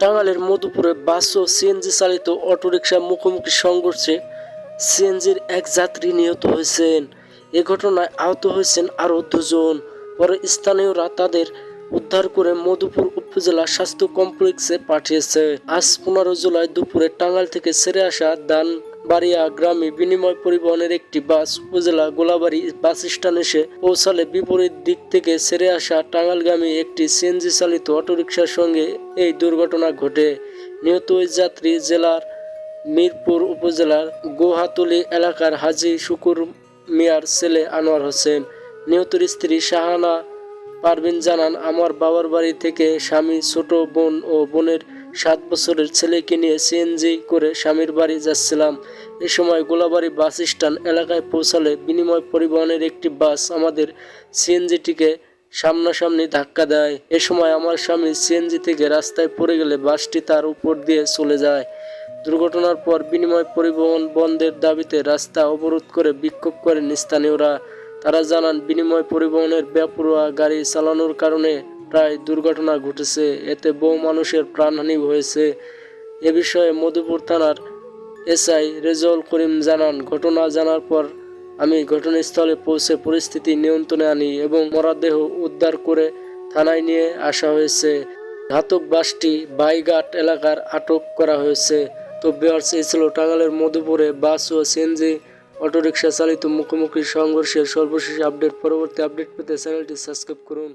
টাঙ্গালের মধুপুরে বাস ও CNG চালিত autorickshaw মুখোমুখি সংঘর্ষে সিএনজির এক যাত্রী নিহত হয়েছেন। এ ঘটনায় আহত হয়েছেন আরও দুজন। পরে স্থানীয়রা তাদের উদ্ধার করে মধুপুর উপজেলা স্বাস্থ্য কমপ্লেক্সে পাঠিয়েছে। আজ পনেরো জুলাই দুপুরে টাঙ্গাল থেকে সেরে আসা দান বাড়িয়া গ্রামে বিনিময় পরিবহনের একটি বাস উপজেলা গোলাবাড়ি বাস স্ট্যান্ড এসে পৌঁছালে বিপরীত দিক থেকে ছেড়ে আসা টাঙ্গাইলগামী একটি সিএনজি চালিত অটোরিকশার সঙ্গে এই দুর্ঘটনা ঘটে। নিহত ওই যাত্রী জেলার মিরপুর উপজেলার গোহাতলি এলাকার হাজি শুকুর মিয়ার ছেলে আনোয়ার হোসেন। নিহতের স্ত্রী শাহানা পারভিন জানান, আমার বাবার বাড়ি থেকে স্বামী, ছোট বোন ও বোনের সাত বছরের ছেলেকে নিয়ে সিএনজি করে স্বামীর বাড়ি যাচ্ছিলাম। এ সময় গোলাবাড়ি বাস স্ট্যান্ড এলাকায় পৌঁছালে বিনিময় পরিবহনের একটি বাস আমাদের সিএনজিটিকে সামনাসামনি ধাক্কা দেয়। এ সময় আমার স্বামী সিএনজি থেকে রাস্তায় পড়ে গেলে বাসটি তার উপর দিয়ে চলে যায়। দুর্ঘটনার পর বিনিময় পরিবহন বন্ধের দাবিতে রাস্তা অবরোধ করে বিক্ষোভ করেন স্থানীয়রা। তারা জানান, বিনিময় পরিবহনের বেপরোয়া গাড়ি চালানোর কারণে প্রায় দুর্ঘটনা ঘটেছে। এতে বহু মানুষের প্রাণহানি হয়েছে। এ বিষয়ে মধুপুর থানার এসআই রেজাউল করিম জানান, ঘটনা জানার পর আমি ঘটনাস্থলে পৌঁছে পরিস্থিতি নিয়ন্ত্রণে আনি এবং মরাদেহ উদ্ধার করে থানায় নিয়ে আসা হয়েছে। ঘাতক বাসটি বাইঘাট এলাকার আটক করা হয়েছে। তো এই ছিল টাঙ্গালের মধুপুরে বাস ও সিএনজি অটোরিকশা চালিত মুখোমুখি সংঘর্ষের সর্বশেষ আপডেট। পরবর্তী আপডেট পেতে চ্যানেলটি সাবস্ক্রাইব করুন।